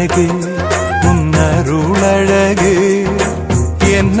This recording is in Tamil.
அழகு உன்னருளழகு என்ன